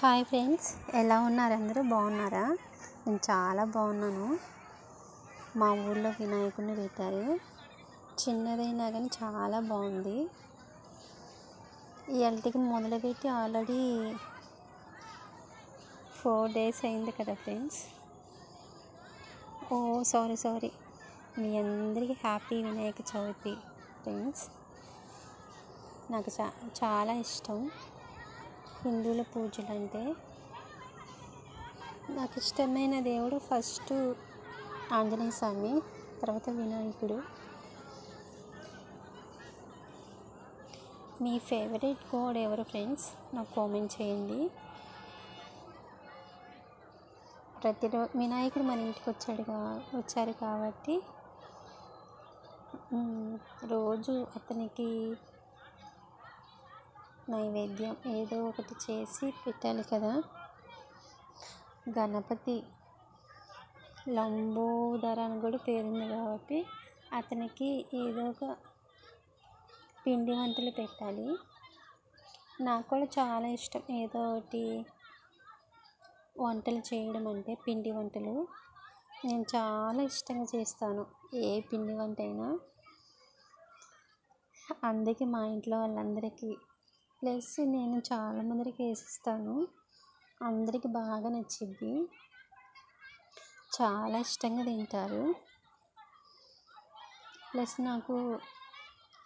Hi friends ఎలా ఉన్నారు అందరూ? బాగున్నారా? నేను చాలా బాగున్నాను. మా ఊళ్ళో వినాయకుడిని పెట్టారు. చిన్నదైనా కానీ చాలా బాగుంది. ఇవాళకి మొదలుపెట్టి ఆల్రెడీ ఫోర్ డేస్ అయింది కదా ఫ్రెండ్స్. Oh sorry sorry. మీ అందరికీ హ్యాపీ వినాయక చవితి ఫ్రెండ్స్. నాకు చా చాలా ఇష్టం. హిందువుల పూజలు అంటే నాకు ఇష్టమైన దేవుడు ఫస్ట్ ఆంజనేయ స్వామి తర్వాత వినాయకుడు. మీ ఫేవరెట్ గోడ్ ఎవరు ఫ్రెండ్స్? నాకు కామెంట్ చేయండి. ప్రతిరోజు వినాయకుడు మన ఇంటికి వచ్చాడు కా వచ్చారు కాబట్టి రోజు అతనికి నైవేద్యం ఏదో ఒకటి చేసి పెట్టాలి కదా. గణపతి లంబోదర అని కూడా పేరుంది కాబట్టి అతనికి ఏదో ఒక పిండి వంటలు పెట్టాలి. నాకు కూడా చాలా ఇష్టం ఏదో ఒకటి వంటలు చేయడం అంటే పిండి వంటలు. నేను చాలా ఇష్టంగా చేస్తాను ఏ పిండి వంట అయినా. అందుకే మా ఇంట్లో వాళ్ళందరికీ ప్లస్ నేను చాలా మందికి వేసిస్తాను. అందరికి బాగా నచ్చింది చాలా ఇష్టంగా తింటారు. ప్లస్ నాకు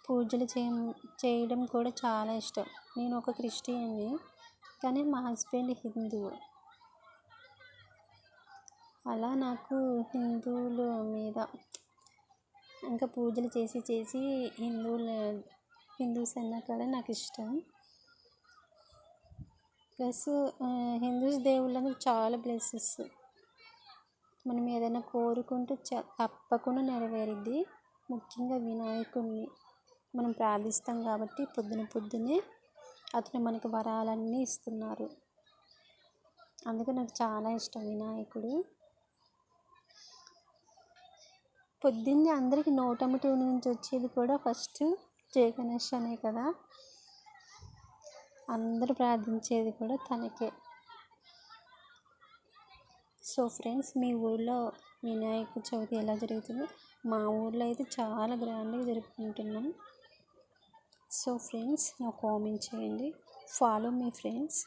పూజలు చే చేయడం కూడా చాలా ఇష్టం. నేను ఒక క్రిస్టియన్ని కానీ మా హస్బెండ్ హిందువు అలా నాకు హిందువుల మీద ఇంకా పూజలు చేసి చేసి హిందువుల హిందూస్ అన్నా కూడా నాకు ఇష్టం. ప్లస్ హిందూస్ దేవుళ్ళను చాలా ప్లేసెస్ మనం ఏదైనా కోరుకుంటే చ తప్పకుండా నెరవేరుద్ది. ముఖ్యంగా వినాయకుడిని మనం ప్రార్థిస్తాం కాబట్టి పొద్దున పొద్దునే అతను మనకు వరాలన్నీ ఇస్తున్నారు. అందుకే నాకు చాలా ఇష్టం వినాయకుడు. పొద్దున్నే అందరికీ నూట నుంచి వచ్చేది కూడా ఫస్ట్ జయ గణేష్ అనే కదా. అందరూ ప్రార్థించేది కూడా తనకే. సో ఫ్రెండ్స్ మీ ఊళ్ళో వినాయక చవితి ఎలా జరుగుతుందో? మా ఊళ్ళో అయితే చాలా గ్రాండ్గా జరుపుకుంటున్నాం. సో ఫ్రెండ్స్ నాకు కామెంట్ చేయండి. ఫాలో మీ ఫ్రెండ్స్.